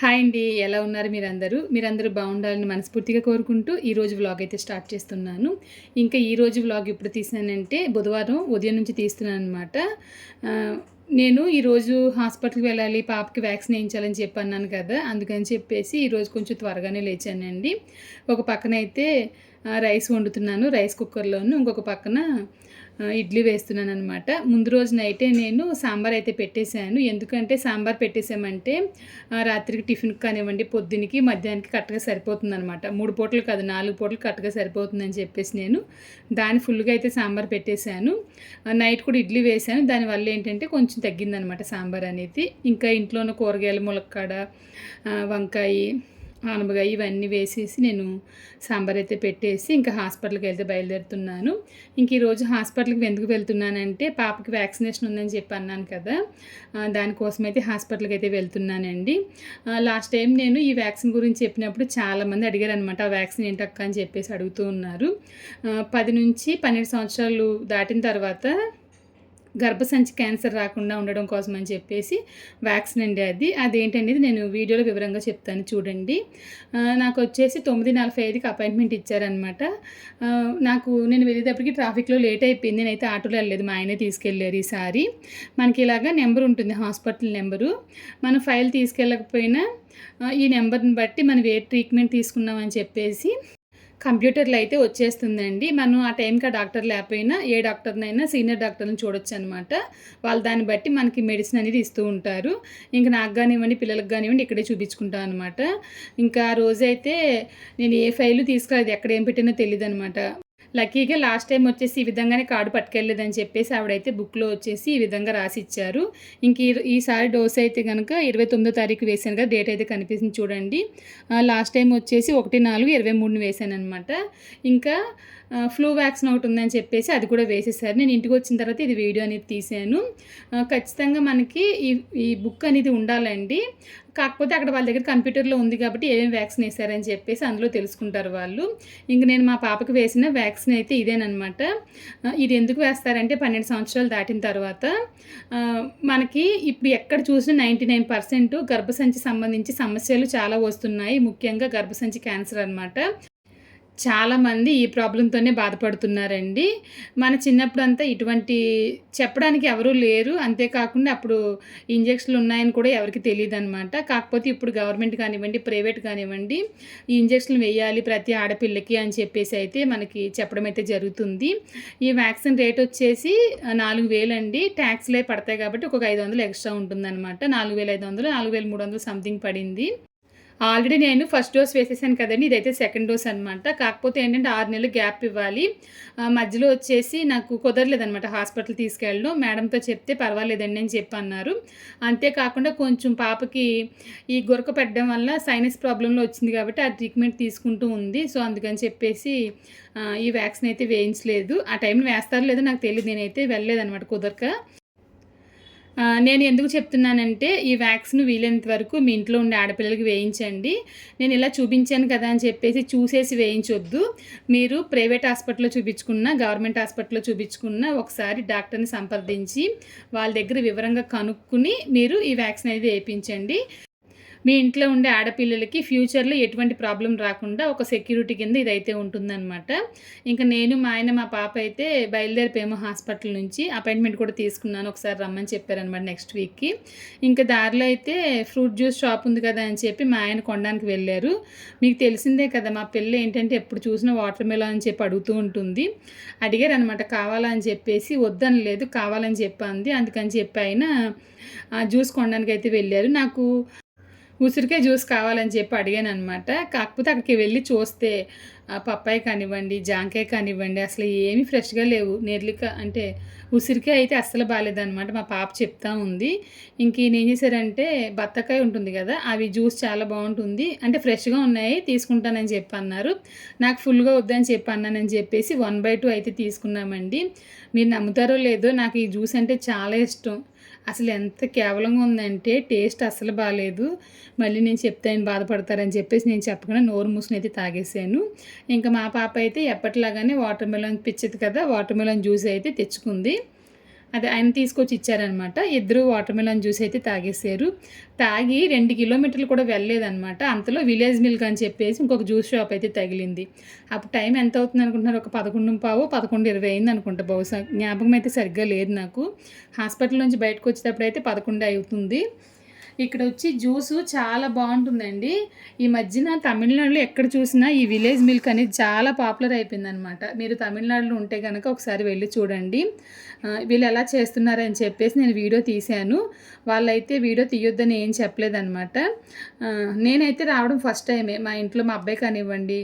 Hi అండి ఎలా ఉన్నారు మీరందరూ? మీరందరూ బాగుండాలని మనస్ఫూర్తిగా కోరుకుంటూ ఈరోజు వ్లాగ్ అయితే స్టార్ట్ చేస్తున్నాను. ఇంకా ఈరోజు వ్లాగ్ ఇప్పుడు తీసినానంటే బుధవారం ఉదయం నుంచి తీస్తున్నాను అనమాట నేను ఈరోజు హాస్పిటల్కి వెళ్ళాలి పాపకి వ్యాక్సిన్ వేయించాలని చెప్పి అన్నాను కదా అందుకని చెప్పేసి ఈరోజు కొంచెం త్వరగానే లేచానండి. ఒక పక్కన అయితే రైస్ వండుతున్నాను రైస్ కుక్కర్లోను ఇంకొక పక్కన ఇడ్లీ వేస్తున్నాను అనమాట ముందు రోజు నైటే నేను సాంబార్ అయితే పెట్టేశాను. ఎందుకంటే సాంబార్ పెట్టేసామంటే రాత్రికి టిఫిన్ కానివ్వండి పొద్దునికి మధ్యాహ్నానికి కరెక్ట్గా సరిపోతుంది అనమాట మూడు పూటలు కాదు నాలుగు పూటలు కరెక్ట్గా సరిపోతుందని చెప్పేసి నేను దాన్ని ఫుల్గా అయితే సాంబార్ పెట్టేశాను. నైట్ కూడా ఇడ్లీ వేశాను. దానివల్ల ఏంటంటే కొంచెం తగ్గిందనమాట సాంబార్ అనేది. ఇంకా ఇంట్లో ఉన్న కూరగాయలు ములక్కాడ వంకాయ ఆనపకాయ ఇవన్నీ వేసేసి నేను సాంబార్ అయితే పెట్టేసి ఇంకా హాస్పిటల్కి వెళ్తే బయలుదేరుతున్నాను. ఇంక ఈరోజు హాస్పిటల్కి ఎందుకు వెళ్తున్నానంటే పాపకి వ్యాక్సినేషన్ ఉందని చెప్పి అన్నాను కదా. దానికోసం అయితే హాస్పిటల్కి అయితే వెళ్తున్నానండి. లాస్ట్ టైం నేను ఈ వ్యాక్సిన్ గురించి చెప్పినప్పుడు చాలామంది అడిగారు అనమాట ఆ వ్యాక్సిన్ ఏంటక్క? అని చెప్పేసి అడుగుతూ ఉన్నారు. పది నుంచి పన్నెండు సంవత్సరాలు దాటిన తర్వాత గర్భసంచి క్యాన్సర్ రాకుండా ఉండడం కోసం అని చెప్పేసి వ్యాక్సిన్ అండి అది. అదేంటనేది నేను వీడియోలో వివరంగా చెప్తాను చూడండి. నాకు వచ్చేసి తొమ్మిది నలభై ఐదుకి అపాయింట్మెంట్ ఇచ్చారనమాట నాకు నేను వెళ్ళేటప్పటికి ట్రాఫిక్లో లేట్ అయిపోయింది. నేనైతే ఆటోలో వెళ్ళలేదు. మా ఆయనే తీసుకెళ్ళారు ఈసారి. మనకి ఇలాగా నెంబర్ ఉంటుంది హాస్పిటల్ నెంబరు. మన ఫైల్ తీసుకెళ్ళకపోయినా ఈ నెంబర్ని బట్టి మనం ఏ ట్రీట్మెంట్ తీసుకున్నామని చెప్పేసి కంప్యూటర్లో అయితే వచ్చేస్తుందండి. మనం ఆ టైంకి ఆ డాక్టర్ లేకపోయినా ఏ డాక్టర్నైనా సీనియర్ డాక్టర్ని చూడొచ్చు అనమాట వాళ్ళు దాన్ని బట్టి మనకి మెడిసిన్ అనేది ఇస్తూ ఉంటారు. ఇంకా నాకు కానివ్వండి పిల్లలకు కానివ్వండి ఇక్కడే చూపించుకుంటాను అనమాట. ఇంకా ఆ రోజైతే నేను ఏ ఫైలు తీసుకురాదు ఎక్కడ ఏం పెట్టినో తెలియదు అనమాట లక్కీగా లాస్ట్ టైం వచ్చేసి ఈ విధంగానే కార్డు పట్టుకెళ్ళలేదని చెప్పేసి ఆవిడైతే బుక్లో వచ్చేసి ఈ విధంగా రాసి ఇచ్చారు ఇంక ఈసారి డోస్ అయితే కనుక ఇరవై తొమ్మిదో తారీఖు వేసాను కదా డేట్ అయితే కనిపిస్తుంది చూడండి. లాస్ట్ టైం వచ్చేసి ఒకటి నాలుగు ఇరవై మూడుని వేసాను అనమాట ఇంకా ఫ్లూ వ్యాక్సిన్ ఒకటి ఉందని చెప్పేసి అది కూడా వేసేసారు. నేను ఇంటికి వచ్చిన తర్వాత ఇది వీడియో అనేది తీసాను ఖచ్చితంగా మనకి ఈ ఈ బుక్ అనేది ఉండాలండి. కాకపోతే అక్కడ వాళ్ళ దగ్గర కంప్యూటర్లో ఉంది కాబట్టి ఏమేమి వ్యాక్సిన్ వేసారని చెప్పేసి అందులో తెలుసుకుంటారు వాళ్ళు. ఇంక నేను మా పాపకి వేసిన వ్యాక్సిన్ అయితే ఇదేనమాట ఇది ఎందుకు వేస్తారంటే పన్నెండు సంవత్సరాలు దాటిన తర్వాత మనకి ఇప్పుడు ఎక్కడ చూసినా నైంటీ నైన్ పర్సెంట్ గర్భసంచి సంబంధించి సమస్యలు చాలా వస్తున్నాయి. ముఖ్యంగా గర్భసంచి క్యాన్సర్ అనమాట చాలామంది ఈ ప్రాబ్లంతోనే బాధపడుతున్నారండి. మన చిన్నప్పుడు అంతా ఇటువంటి చెప్పడానికి ఎవరూ లేరు. అంతేకాకుండా అప్పుడు ఇంజక్షన్లు ఉన్నాయని కూడా ఎవరికి తెలియదు అనమాట కాకపోతే ఇప్పుడు గవర్నమెంట్ కానివ్వండి ప్రైవేట్ కానివ్వండి ఈ ఇంజక్షన్లు వేయాలి ప్రతి ఆడపిల్లకి అని చెప్పేసి అయితే మనకి చెప్పడం అయితే జరుగుతుంది. ఈ వ్యాక్సిన్ రేట్ వచ్చేసి నాలుగు వేలండి. ట్యాక్స్లే పడతాయి కాబట్టి ఒక ఐదు వందలు ఎక్స్ట్రా ఉంటుందన్నమాట. నాలుగు వేల ఐదు వందలు నాలుగు వేల మూడు వందలు సంథింగ్ పడింది. ఆల్రెడీ నేను ఫస్ట్ డోస్ వేసేసాను కదండి ఇదైతే సెకండ్ డోస్ అనమాట కాకపోతే ఏంటంటే ఆరు నెలలు గ్యాప్ ఇవ్వాలి. మధ్యలో వచ్చేసి నాకు కుదరలేదనమాట హాస్పిటల్ తీసుకెళ్ళడం. మేడంతో చెప్తే పర్వాలేదండి అని చెప్పి అన్నారు అంతేకాకుండా కొంచెం పాపకి ఈ గురక పెట్టడం వల్ల సైనస్ ప్రాబ్లంలో వచ్చింది కాబట్టి ఆ ట్రీట్మెంట్ తీసుకుంటూ ఉంది. సో అందుకని చెప్పేసి ఈ వ్యాక్సిన్ అయితే వేయించలేదు. ఆ టైంలో వేస్తారో లేదో నాకు తెలియదు నేనైతే వెళ్ళలేదనమాట కుదరక. నేను ఎందుకు చెప్తున్నానంటే ఈ వ్యాక్సిన్ వీలైనంత వరకు మీ ఇంట్లో ఉండే ఆడపిల్లలకి వేయించండి. నేను ఇలా చూపించాను కదా అని చెప్పేసి చూసేసి వేయించొద్దు. మీరు ప్రైవేట్ హాస్పిటల్లో చూపించుకున్న గవర్నమెంట్ హాస్పిటల్లో చూపించుకున్న ఒకసారి డాక్టర్ని సంప్రదించి వాళ్ళ దగ్గర వివరంగా కనుక్కుని మీరు ఈ వ్యాక్సిన్ అనేది వేయించండి. మీ ఇంట్లో ఉండే ఆడపిల్లలకి ఫ్యూచర్లో ఎటువంటి ప్రాబ్లం రాకుండా ఒక సెక్యూరిటీ కింద ఇదైతే ఉంటుందన్నమాట. ఇంకా నేను మా ఆయన మా పాప అయితే బయలుదేరిపోయాము హాస్పిటల్ నుంచి అపాయింట్మెంట్ కూడా తీసుకున్నాను. ఒకసారి రమ్మని చెప్పారనమాట నెక్స్ట్ వీక్కి. ఇంకా దారిలో అయితే ఫ్రూట్ జ్యూస్ షాప్ ఉంది కదా అని చెప్పి మా ఆయన కొనడానికి వెళ్ళారు. మీకు తెలిసిందే కదా మా పిల్ల ఏంటంటే ఎప్పుడు చూసినా వాటర్ మెలన్ అని చెప్పి అడుగుతూ ఉంటుంది. అడిగారు అనమాట కావాలని చెప్పేసి వద్దని లేదు కావాలని చెప్పింది. అందుకని చెప్పి ఆయన జ్యూస్ కొనడానికి అయితే వెళ్ళారు. నాకు ఉసిరికాయ జ్యూస్ కావాలని చెప్పి అడిగాను అనమాట కాకపోతే అక్కడికి వెళ్ళి చూస్తే పప్పాయి కానివ్వండి జాంకాయ కానివ్వండి అసలు ఏమీ ఫ్రెష్గా లేవు. నెర్లిక అంటే ఉసిరికాయ అయితే అస్సలు బాగాలేదనమాట మా పాప చెప్తా ఉంది. ఇంక ఏం చేశారంటే బత్తకాయ ఉంటుంది కదా అవి జ్యూస్ చాలా బాగుంటుంది. అంటే ఫ్రెష్గా ఉన్నాయి తీసుకుంటానని చెప్పి అన్నారు నాకు ఫుల్గా వద్దని చెప్పి అన్నానని చెప్పేసి వన్ బై టూ అయితే తీసుకున్నామండి. మీరు నమ్ముతారో లేదో నాకు ఈ జ్యూస్ అంటే చాలా ఇష్టం. అసలు ఎంత కేవలంగా ఉందంటే టేస్ట్ అసలు బాగాలేదు మళ్ళీ నేను చెప్తే ఆయన బాధపడతారని చెప్పేసి నేను చెప్పకుండా నోరు మూసుని అయితే తాగేసాను. ఇంకా మా పాప అయితే ఎప్పటిలాగానే వాటర్ మెలన్ పిచ్చేది కదా వాటర్ మెలన్ జ్యూస్ అయితే తెచ్చుకుంది. అది ఆయన తీసుకొచ్చి ఇచ్చారనమాట. ఇద్దరు వాటర్ మెలన్ జ్యూస్ అయితే తాగేసారు తాగి రెండు కిలోమీటర్లు కూడా వెళ్ళలేదనమాట. అంతలో విలేజ్ మిల్క్ అని చెప్పేసి ఇంకొక జ్యూస్ షాప్ అయితే తగిలింది. అప్పుడు టైం ఎంత అవుతుంది అనుకుంటున్నారు? ఒక పదకొండు పావు పదకొండు ఇరవై అయింది అనుకుంటా బహుశా. జ్ఞాపకం అయితే సరిగ్గా లేదు నాకు. హాస్పిటల్ నుంచి బయటకు వచ్చేటప్పుడు అయితే పదకొండు అవుతుంది. ఇక్కడ వచ్చి జ్యూసు చాలా బాగుంటుందండి. ఈ మధ్యన తమిళనాడులో ఎక్కడ చూసినా ఈ విలేజ్ మిల్క్ అనేది చాలా పాపులర్ అయిపోయిందనమాట. మీరు తమిళనాడులో ఉంటే కనుక ఒకసారి వెళ్ళి చూడండి. వీళ్ళు ఎలా చేస్తున్నారని చెప్పేసి నేను వీడియో తీశాను. వాళ్ళైతే వీడియో తీయొద్దని ఏం చెప్పలేదన్నమాట నేనైతే రావడం ఫస్ట్ టైమే. మా ఇంట్లో మా అబ్బాయి కానివ్వండి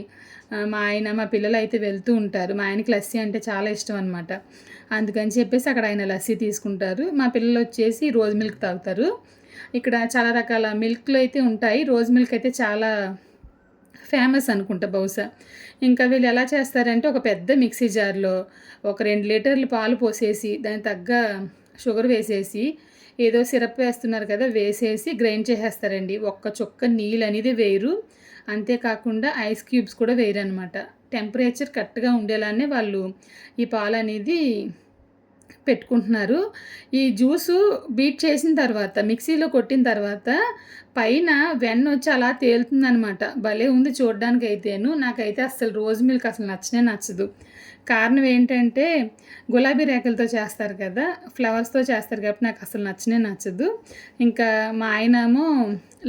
మా ఆయన మా పిల్లలు అయితే వెళ్తూ ఉంటారు. మా ఆయనకి లస్సీ అంటే చాలా ఇష్టం అనమాట. అందుకని చెప్పేసి అక్కడ ఆయన లస్సీ తీసుకుంటారు. మా పిల్లలు వచ్చేసి రోజ్ మిల్క్ తాగుతారు. ఇక్కడ చాలా రకాల మిల్క్లు అయితే ఉంటాయి. రోజ్ మిల్క్ అయితే చాలా ఫేమస్ అనుకుంటా బహుశా. ఇంకా వీళ్ళు ఎలా చేస్తారంటే ఒక పెద్ద మిక్సీ జార్లో ఒక రెండు లీటర్లు పాలు పోసేసి దానికి తగ్గ షుగర్ వేసేసి ఏదో సిరప్ వేస్తున్నారు కదా వేసేసి గ్రైండ్ చేసేస్తారండి. ఒక్క చుక్క నీళ్ళు అనేది వేయరు అంతేకాకుండా ఐస్ క్యూబ్స్ కూడా వేయరు అనమాట టెంపరేచర్ కరెక్ట్గా ఉండేలానే వాళ్ళు ఈ పాలు అనేది పెట్టుకుంటున్నారు. ఈ జ్యూసు బీట్ చేసిన తర్వాత మిక్సీలో కొట్టిన తర్వాత పైన వెన్న వచ్చి అలా తేలుతుందనమాట భలే ఉంది చూడడానికి అయితేను నాకైతే అసలు రోజు మిల్క్ అసలు నచ్చనే నచ్చదు. కారణం ఏంటంటే గులాబీ రేఖలతో చేస్తారు కదా ఫ్లవర్స్తో చేస్తారు కాబట్టి నాకు అసలు నచ్చనే నచ్చదు. ఇంకా మా ఆయనేమో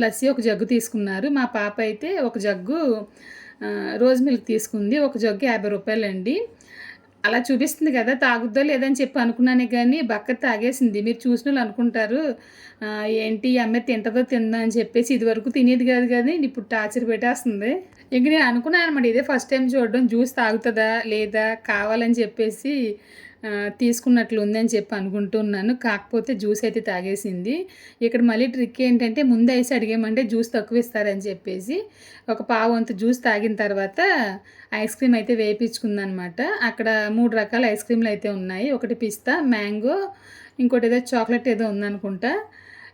లస్సీ ఒక జగ్గు తీసుకున్నారు. మా పాప అయితే ఒక జగ్గు రోజు రోజ్ మిల్క్ తీసుకుంది. ఒక జగ్గు యాభై రూపాయలండి. అలా చూపిస్తుంది కదా తాగుద్దో లేదని చెప్పి అనుకున్నానే కానీ బక్క తాగేసింది. మీరు చూసిన వాళ్ళు అనుకుంటారు ఏంటి అమ్మాయి తింటదో తిందా అని చెప్పేసి ఇదివరకు తినేది కాదు కానీ ఇప్పుడు టార్చర్ పెట్టేస్తుంది. ఇంక నేను అనుకున్నాను అనమాట ఇదే ఫస్ట్ టైం చూడడం జ్యూస్ తాగుతుందా లేదా కావాలని చెప్పేసి తీసుకున్నట్లు ఉందని చెప్పి అనుకుంటున్నాను. కాకపోతే జ్యూస్ అయితే తాగేసింది. ఇక్కడ మళ్ళీ ట్రిక్ ఏంటంటే ముందు వేసి అడిగామంటే జ్యూస్ తక్కువ ఇస్తారని చెప్పేసి ఒక పావు అంత జ్యూస్ తాగిన తర్వాత ఐస్ క్రీమ్ అయితే వేయించుకుందనమాట. అక్కడ మూడు రకాల ఐస్ క్రీమ్లు అయితే ఉన్నాయి. ఒకటి పిస్తా మ్యాంగో ఇంకోటి ఏదో చాక్లెట్ ఏదో ఉందనుకుంటా.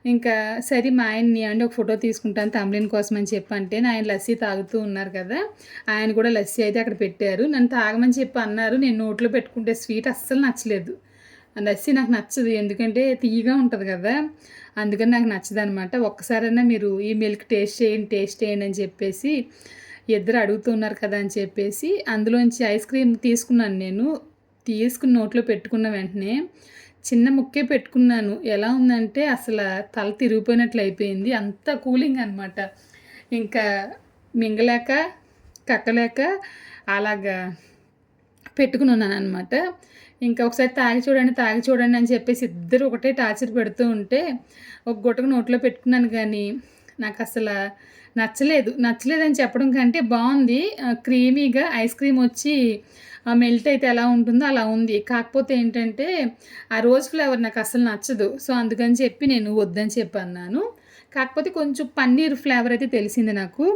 ఇంకా సరే మా ఆయన్ని అంటే ఒక ఫోటో తీసుకుంటాను తమిళన్ కోసం అని చెప్పంటే ఆయన లస్సీ తాగుతూ ఉన్నారు కదా ఆయన కూడా లస్సీ అయితే అక్కడ పెట్టారు. నన్ను తాగమని చెప్పి అన్నారు. నేను నోట్లో పెట్టుకుంటే స్వీట్ అస్సలు నచ్చలేదు. ఆ లస్సీ నాకు నచ్చదు ఎందుకంటే తీయగా ఉంటుంది కదా అందుకని నాకు నచ్చదు అనమాట ఒక్కసారైనా మీరు ఈ మిల్క్ టేస్ట్ చేయండి టేస్ట్ చేయండి అని చెప్పేసి ఇద్దరు అడుగుతున్నారు కదా అని చెప్పేసి అందులోంచి ఐస్ క్రీమ్ తీసుకున్నాను నేను. తీసుకుని నోట్లో పెట్టుకున్న వెంటనే చిన్న ముక్కే పెట్టుకున్నాను. ఎలా ఉందంటే అసలు తల తిరిగిపోయినట్లు అయిపోయింది. అంత కూలింగ్ అనమాట ఇంకా మింగలేక కక్కలేక అలాగా పెట్టుకుని ఉన్నాను అనమాట ఇంకా ఒకసారి తాగి చూడండి తాగి చూడండి అని చెప్పేసి ఇద్దరు ఒకటే టార్చర్ పెడుతూ ఉంటే ఒక గుట్టకు నోట్లో పెట్టుకున్నాను కానీ నాకు అసలు నచ్చలేదు. నచ్చలేదని చెప్పడం కంటే బాగుంది. క్రీమీగా ఐస్ క్రీమ్ వచ్చి ఆ మెల్ట్ అయితే ఎలా ఉంటుందో అలా ఉంది. కాకపోతే ఏంటంటే ఆ రోజ్ ఫ్లేవర్ నాకు అసలు నచ్చదు. సో అందుకని చెప్పి నేను వద్దని చెప్పి అన్నాను. కాకపోతే కొంచెం పన్నీర్ ఫ్లేవర్ అయితే తెలిసింది నాకు.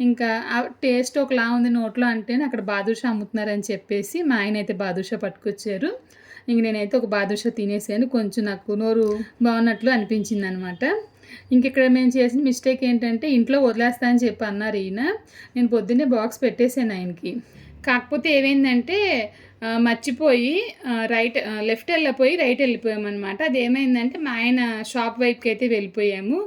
ఇంకా ఆ టేస్ట్ ఒకలా ఉంది నోట్లో అంటే అక్కడ బాదుషా అమ్ముతున్నారని చెప్పేసి మా ఆయన అయితే బాదుషా పట్టుకొచ్చారు. ఇంక నేనైతే ఒక బాదుషా తినేసాను. కొంచెం నాకు నోరు బాగున్నట్లు అనిపించింది అనమాట ఇక్కడ మేము చేసిన మిస్టేక్ ఏంటంటే ఇంట్లో వదిలేస్తా అని చెప్పి అన్నారు ఈయన. నేను పొద్దున్నే బాక్స్ పెట్టేశాను ఆయనకి. కాకపోతే ఏమైందంటే మర్చిపోయి రైట్ లెఫ్ట్ వెళ్ళిపోయి రైట్ వెళ్ళిపోయామన్నమాట. అది ఏమైందంటే మా ఆయన షాప్ వైపుకి అయితే వెళ్ళిపోయాము.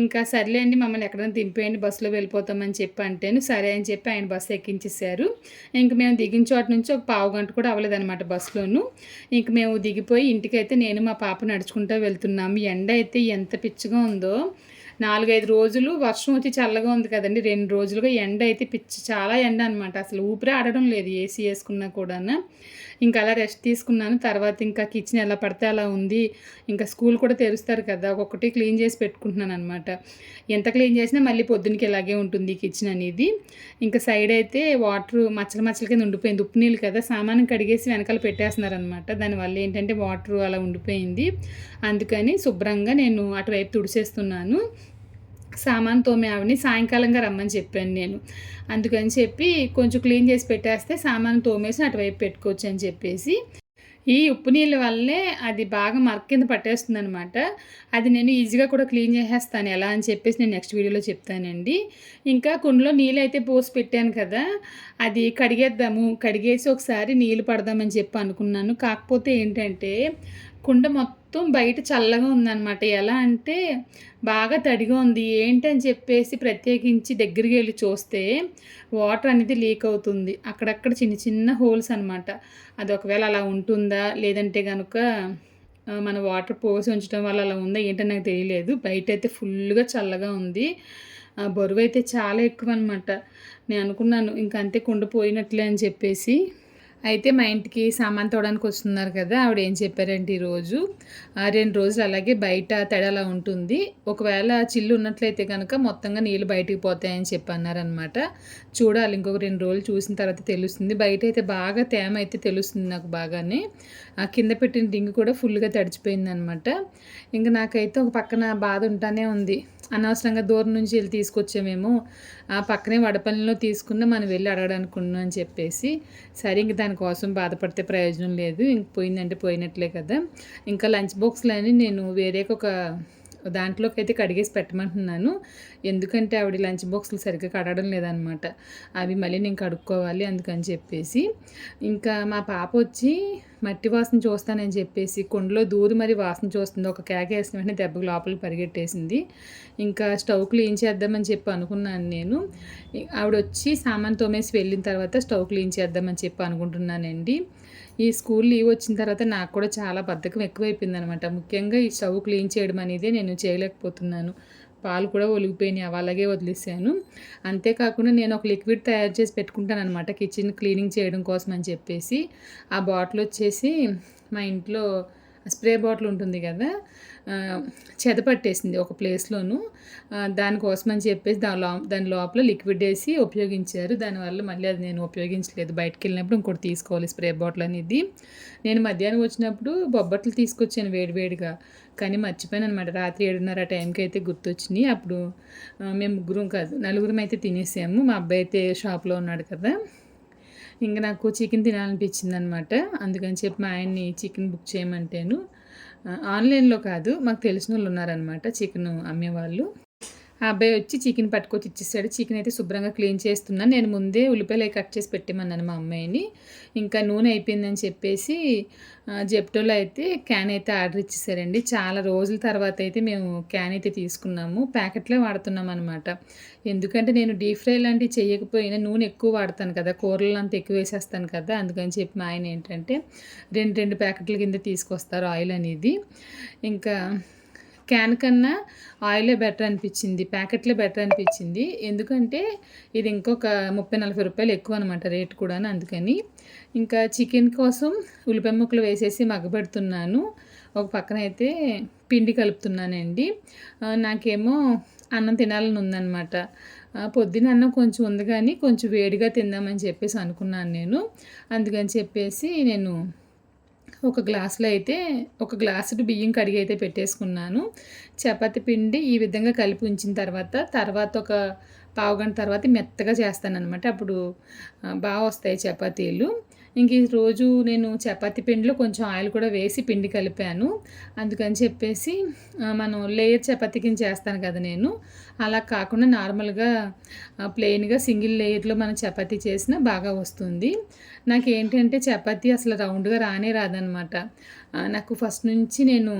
ఇంకా సర్లేండి మమ్మల్ని ఎక్కడైనా దింపేయండి బస్సులో వెళ్ళిపోతామని చెప్పి అంటేను సరే అని చెప్పి ఆయన బస్సు ఎక్కించేశారు. ఇంక మేము దిగిన చోట నుంచి ఒక పావు గంట కూడా అవ్వలేదన్నమాట బస్సులోను. ఇంక మేము దిగిపోయి ఇంటికైతే నేను మా పాప నడుచుకుంటూ వెళ్తున్నాము. ఎండ అయితే ఎంత పిచ్చిగా ఉందో నాలుగైదు రోజులు వర్షం వచ్చి చల్లగా ఉంది కదండి. రెండు రోజులుగా ఎండ అయితే పిచ్చి చాలా ఎండ అనమాట అసలు ఊపిరి ఆడడం లేదు ఏసీ వేసుకున్నా కూడా ఇంకా అలా రెస్ట్ తీసుకున్నాను. తర్వాత ఇంకా కిచెన్ ఎలా పడితే అలా ఉంది. ఇంకా స్కూల్ కూడా తెరుస్తారు కదా. ఒక్కొక్కటి క్లీన్ చేసి పెట్టుకుంటున్నాను అనమాట ఎంత క్లీన్ చేసినా మళ్ళీ పొద్దునకి ఇలాగే ఉంటుంది కిచెన్ అనేది. ఇంకా సైడ్ అయితే వాటర్ మచ్చల మచ్చల కింద ఉండిపోయింది. ఉప్పు నీళ్ళు కదా. సామాను కడిగేసి వెనకాల పెట్టేస్తున్నారనమాట దానివల్ల ఏంటంటే వాటర్ అలా ఉండిపోయింది. అందుకని శుభ్రంగా నేను అటువైపు తుడిచేస్తున్నాను. సామాన్ తోమే ఆవిడని సాయంకాలంగా రమ్మని చెప్పాను నేను. అందుకని చెప్పి కొంచెం క్లీన్ చేసి పెట్టేస్తే సామాన్ తోమేసి అటువైపు పెట్టుకోవచ్చు అని చెప్పేసి ఈ ఉప్పు నీళ్ళ వల్లే అది బాగా మరక కింద పట్టేస్తుంది అనమాట అది నేను ఈజీగా కూడా క్లీన్ చేసేస్తాను. ఎలా అని చెప్పేసి నేను నెక్స్ట్ వీడియోలో చెప్తానండి. ఇంకా కుండలో నీళ్ళు అయితే పోసి పెట్టాను కదా అది కడిగేద్దాము. కడిగేసి ఒకసారి నీళ్ళు పడదామని చెప్పి అనుకున్నాను. కాకపోతే ఏంటంటే కుండ మొత్తం బయట చల్లగా ఉందన్నమాట. ఎలా అంటే బాగా తడిగా ఉంది. ఏంటి అని చెప్పేసి ప్రత్యేకించి దగ్గరికి వెళ్ళి చూస్తే వాటర్ అనేది లీక్ అవుతుంది. అక్కడక్కడ చిన్న చిన్న హోల్స్ అనమాట అది ఒకవేళ అలా ఉంటుందా? లేదంటే కనుక మన వాటర్ పోసి ఉంచడం వల్ల అలా ఉందా? ఏంటో నాకు తెలియలేదు. బయట అయితే ఫుల్గా చల్లగా ఉంది. బరువు అయితే చాలా ఎక్కువ అనమాట నేను అనుకున్నాను ఇంక అంతే కుండ పోయినట్లే అని చెప్పేసి. అయితే మా ఇంటికి సామాన్ తోడానికి వస్తున్నారు కదా ఆవిడ ఏం చెప్పారంటే ఈరోజు రెండు రోజులు అలాగే బయట తడలా ఉంటుంది. ఒకవేళ చిల్లు ఉన్నట్లయితే కనుక మొత్తంగా నీళ్ళు బయటికి పోతాయని చెప్పన్నారనమాట చూడాలి ఇంకొక రెండు రోజులు చూసిన తర్వాత తెలుస్తుంది. బయట అయితే బాగా తేమ అయితే తెలుస్తుంది నాకు బాగానే. ఆ కింద పెట్టిన డింగ్ కూడా ఫుల్గా తడిచిపోయింది అనమాట ఇంకా నాకైతే ఒక పక్కన బాధ ఉంటానే ఉంది. అనవసరంగా దూరం నుంచి వెళ్ళి తీసుకొచ్చామేమో. ఆ పక్కనే వడపల్లిలో తీసుకున్న మనం వెళ్ళి అడగడానికి అని చెప్పేసి సరే ఇంక దానికోసం బాధపడితే ప్రయోజనం లేదు ఇంక పోయిందంటే పోయినట్లే కదా. ఇంకా లంచ్ బాక్స్లని నేను వేరే ఒక దాంట్లోకి అయితే కడిగేసి పెట్టమంటున్నాను. ఎందుకంటే ఆవిడ లంచ్ బాక్స్లు సరిగ్గా కడగడం లేదనమాట. అవి మళ్ళీ నేను కడుక్కోవాలి అందుకని చెప్పేసి. ఇంకా మా పాప వచ్చి మట్టి వాసన చూస్తానని చెప్పేసి కొండలో దూరి మరి వాసన చూస్తుంది. ఒక కేక వేసిన వెంటనే దెబ్బకు లోపలికి పరిగెట్టేసింది. ఇంకా స్టవ్ క్లీన్ చేద్దామని చెప్పి అనుకున్నాను నేను. ఆవిడ వచ్చి సామాన్ తోమేసి వెళ్ళిన తర్వాత స్టవ్ క్లీన్ చేద్దామని చెప్పి అనుకుంటున్నానండి. ఈ స్కూల్ లీవ్ వచ్చిన తర్వాత నాకు కూడా చాలా బద్ధకం ఎక్కువైపోయింది అనమాట ముఖ్యంగా ఈ స్టవ్ క్లీన్ చేయడం అనేది నేను చేయలేకపోతున్నాను. పాలు కూడా ఒలిగిపోయినాయి అవి అలాగే వదిలేసాను. అంతేకాకుండా నేను ఒక లిక్విడ్ తయారు చేసి పెట్టుకుంటాను అనమాట కిచెన్ క్లీనింగ్ చేయడం కోసం అని చెప్పేసి. ఆ బాటిల్ వచ్చేసి మా ఇంట్లో స్ప్రే బాటిల్ ఉంటుంది కదా చెదపట్టేసింది ఒక ప్లేస్లోను. దానికోసం అని చెప్పేసి దాని లో దాని లోపల లిక్విడ్ వేసి ఉపయోగించారు. దానివల్ల మళ్ళీ అది నేను ఉపయోగించలేదు. బయటకు వెళ్ళినప్పుడు ఇంకోటి తీసుకోవాలి స్ప్రే బాటిల్ అనేది. నేను మధ్యాహ్నం వచ్చినప్పుడు బొబ్బట్లు తీసుకొచ్చాను వేడివేడిగా కానీ మర్చిపోయాను అనమాట రాత్రి ఏడున్నర టైంకి అయితే గుర్తొచ్చినాయి. అప్పుడు మేము ముగ్గురం కాదు నలుగురం అయితే తినేసాము. మా అబ్బాయి అయితే షాప్లో ఉన్నాడు కదా. ఇంకా నాకు చికెన్ తినాలనిపించింది అనమాట అందుకని చెప్పి మా ఆయన్ని చికెన్ బుక్ చేయమంటాను. ఆన్లైన్లో కాదు మాకు తెలిసిన వాళ్ళు ఉన్నారనమాట చికెన్ అమ్మేవాళ్ళు. ఆ అబ్బాయి వచ్చి చికెన్ పట్టుకొచ్చి ఇచ్చేసాడు. చికెన్ అయితే శుభ్రంగా క్లీన్ చేస్తున్నాను నేను ముందే ఉల్లిపాయలు కట్ చేసి పెట్టేమన్నాను మా అమ్మాయిని. ఇంకా నూనె అయిపోయిందని చెప్పేసి జెప్టోలో అయితే క్యాన్ అయితే ఆర్డర్ ఇచ్చేసారండి. చాలా రోజుల తర్వాత అయితే మేము క్యాన్ అయితే తీసుకున్నాము. ప్యాకెట్లే వాడుతున్నాం అనమాట ఎందుకంటే నేను డీప్ ఫ్రై లాంటివి చేయకపోయినా నూనె ఎక్కువ వాడతాను కదా. కూరలు అంత ఎక్కువ వేసేస్తాను కదా. అందుకని చెప్పి మా ఆయన ఏంటంటే రెండు రెండు ప్యాకెట్ల కింద తీసుకొస్తారు ఆయిల్ అనేది. ఇంకా క్యాన్ కన్నా ఆయిలే బెటర్ అనిపించింది ప్యాకెట్లే బెటర్ అనిపించింది. ఎందుకంటే ఇది ఇంకొక ముప్పై నలభై రూపాయలు ఎక్కువ అనమాట రేట్ కూడా అందుకని. ఇంకా చికెన్ కోసం ఉల్లిపాయ ముక్కలు వేసేసి మగ్గబెడుతున్నాను. ఒక పక్కన అయితే పిండి కలుపుతున్నానండి. నాకేమో అన్నం తినాలని ఉందన్నమాట. పొద్దున అన్నం కొంచెం ఉంది కానీ కొంచెం వేడిగా తిందామని చెప్పేసి అనుకున్నాను నేను. అందుకని చెప్పేసి నేను ఒక గ్లాసులో అయితే ఒక గ్లాసుడు బియ్యం కడిగి అయితే పెట్టేసుకున్నాను. చపాతి పిండి ఈ విధంగా కలిపి ఉంచిన తర్వాత తర్వాత ఒక పావు గంట తర్వాత మెత్తగా చేస్తాను అనమాట అప్పుడు బాగా వస్తాయి చపాతీలు. ఇంక ఈ రోజు నేను చపాతీ పిండిలో కొంచెం ఆయిల్ కూడా వేసి పిండి కలిపాను. అందుకని చెప్పేసి మనం లేయర్ చపాతి కింద చేస్తాను కదా నేను. అలా కాకుండా నార్మల్గా ప్లెయిన్గా సింగిల్ లేయర్లో మనం చపాతీ చేసినా బాగా వస్తుంది. నాకు ఏంటంటే చపాతి అసలు రౌండ్గా రానే రాదనమాట. నాకు ఫస్ట్ నుంచి నేను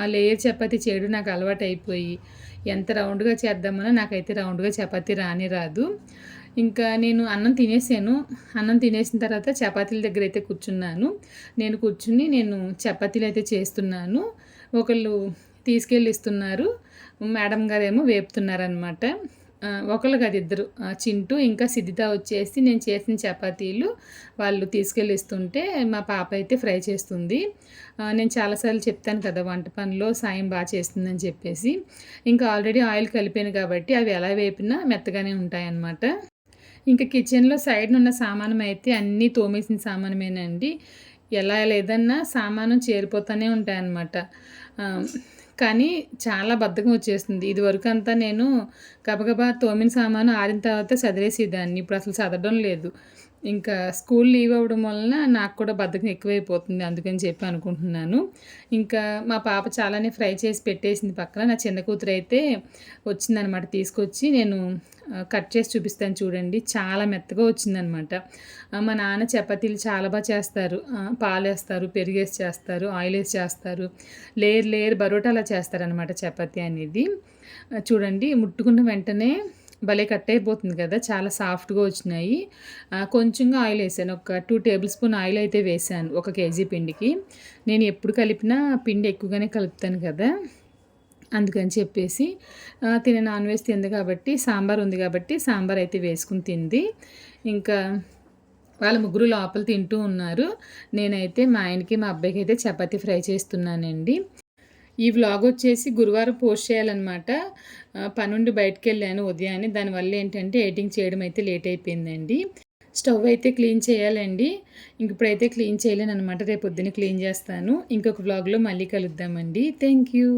ఆ లేయర్ చపాతీ చేయడం నాకు అలవాటు అయిపోయి ఎంత రౌండ్గా చేద్దామన్నా నాకైతే రౌండ్గా చపాతీ రాని రాదు. ఇంకా నేను అన్నం తినేసాను. అన్నం తినేసిన తర్వాత చపాతీల దగ్గర అయితే కూర్చున్నాను. నేను కూర్చుని నేను చపాతీలు అయితే చేస్తున్నాను. ఒకళ్ళు తీసుకెళ్ళి ఇస్తున్నారు మేడం గారేమో వేపుతున్నారనమాట ఒకళ్ళు కాదు ఇద్దరు. చింటూ ఇంకా సిద్ధిత వచ్చేసి నేను చేసిన చపాతీలు వాళ్ళు తీసుకెళ్ళి ఇస్తుంటే మా పాప అయితే ఫ్రై చేస్తుంది. నేను చాలాసార్లు చెప్తాను కదా వంట పనిలో సాయం బాగా చేస్తుందని చెప్పేసి. ఇంకా ఆల్రెడీ ఆయిల్ కలిపాను కాబట్టి అవి ఎలా వేపినా మెత్తగానే ఉంటాయన్నమాట. ఇంకా కిచెన్లో సైడ్ ఉన్న సామానం అయితే అన్నీ తోమేసిన సామానమేనండి. ఎలా లేదన్నా సామానం చేరిపోతూనే ఉంటాయన్నమాట. కానీ చాలా బద్ధకం వచ్చేస్తుంది ఇది వరకు అంతా నేను గబగబా తోమిన సామాను ఆరిన తర్వాత చదివేసేదాన్ని ఇప్పుడు అసలు చదవడం లేదు. ఇంకా స్కూల్ లీవ్ అవ్వడం వలన నాకు కూడా బద్ధకం ఎక్కువైపోతుంది అందుకని చెప్పి అనుకుంటున్నాను. ఇంకా మా పాప చాలానే ఫ్రై చేసి పెట్టేసింది పక్కన. నా చిన్న కూతురు అయితే వచ్చిందనమాట తీసుకొచ్చి. నేను కట్ చేసి చూపిస్తాను చూడండి. చాలా మెత్తగా వచ్చిందనమాట. మా నాన్న చపాతీలు చాలా బాగా చేస్తారు. పాలు వేస్తారు పెరిగేసి చేస్తారు ఆయిల్ వేసి చేస్తారు. లేయర్ లేయర్ బరోటా అలా చేస్తారనమాట చపాతీ అనేది. చూడండి ముట్టుకున్న వెంటనే భలే కట్ అయిపోతుంది కదా చాలా సాఫ్ట్గా వచ్చినాయి. కొంచెంగా ఆయిల్ వేసాను. ఒక టూ టేబుల్ స్పూన్ ఆయిల్ అయితే వేసాను ఒక కేజీ పిండికి. నేను ఎప్పుడు కలిపినా పిండి ఎక్కువగానే కలుపుతాను కదా అందుకని చెప్పేసి తినే తిన నాన్ వెజ్ తింది కాబట్టి సాంబార్ ఉంది కాబట్టి సాంబార్ అయితే వేసుకుని తింది. ఇంకా వాళ్ళ ముగ్గురు లోపల తింటూ ఉన్నారు. నేనైతే మా ఆయనకి మా అబ్బాయికి అయితే చపాతీ ఫ్రై చేస్తున్నానండి. ఈ వ్లాగ్ వచ్చేసి గురువారం పోస్ట్ చేయాలన్నమాట. పనుండి బయటకు వెళ్ళాను ఉదయాన్నే. దానివల్ల ఏంటంటే ఎడిటింగ్ చేయడం అయితే లేట్ అయిపోయిందండి. స్టవ్ అయితే క్లీన్ చేయాలండి. ఇంక ఇప్పుడైతే క్లీన్ చేయలేను అనమాట రేపు పొద్దున్న క్లీన్ చేస్తాను. ఇంకొక వ్లాగ్లో మళ్ళీ కలుద్దామండి. Thank you